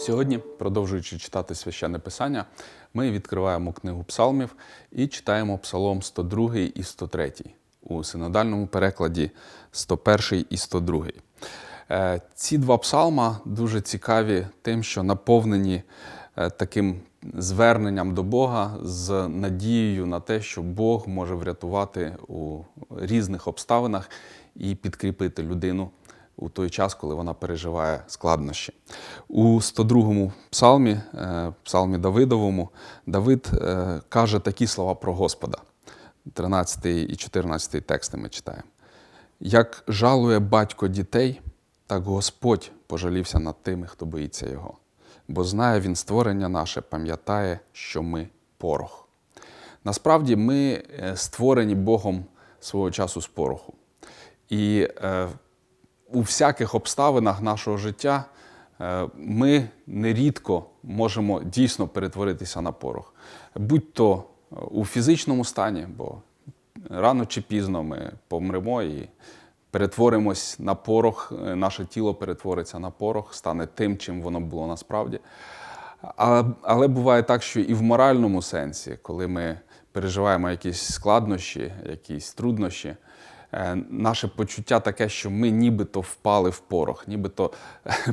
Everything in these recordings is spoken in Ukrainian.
Сьогодні, продовжуючи читати священне писання, ми відкриваємо книгу псалмів і читаємо псалом 102 і 103 у синодальному перекладі 101 і 102. Е, Ці два псалма дуже цікаві тим, що наповнені е, таким зверненням до Бога з надією на те, що Бог може врятувати у різних обставинах і підкріпити людину у той час, коли вона переживає складнощі. У 102-му псалмі, е, псалмі Давидовому, Давид е, каже такі слова про Господа. 13 і 14 тексти ми читаємо. Як жалує батько дітей, так Господь пожалівся над тими, хто боїться його. Бо знає він створення наше, пам'ятає, що ми порох. Насправді ми е, створені Богом свого часу з пороху. І у всяких обставинах нашого життя е, ми нерідко можемо дійсно перетворитися на порох. Будь то у фізичному стані, бо рано чи пізно ми помремо і перетворимось на порох, е, наше тіло перетвориться на порох, стане тим, чим воно було насправді. Але, але буває так, що і в моральному сенсі, коли ми переживаємо якісь складнощі, якісь труднощі, е, наше почуття таке, що ми нібито впали в порох, нібито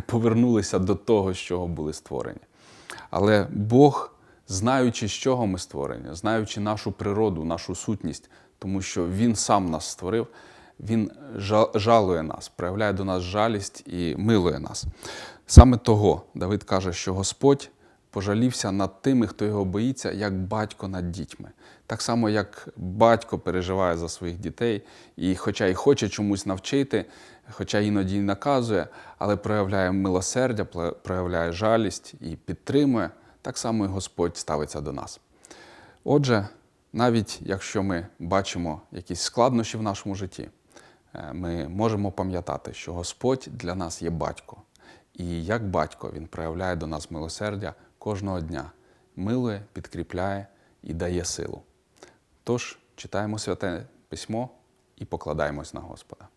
повернулися до того, з чого були створені. Але Бог, знаючи, з чого ми створені, знаючи нашу природу, нашу сутність, тому що Він сам нас створив, Він жалує нас, проявляє до нас жалість і милує нас. Саме того Давид каже, що Господь пожалівся над тими, хто його боїться, як батько над дітьми. Так само, як батько переживає за своїх дітей, і хоча й хоче чомусь навчити, хоча іноді й наказує, але проявляє милосердя, проявляє жалість і підтримує, так само і Господь ставиться до нас. Отже, навіть якщо ми бачимо якісь складнощі в нашому житті, е, ми можемо пам'ятати, що Господь для нас є батько. І як батько він проявляє до нас милосердя кожного дня, милує, підкріпляє і дає силу. Тож читаємо святе письмо і покладаємось на Господа.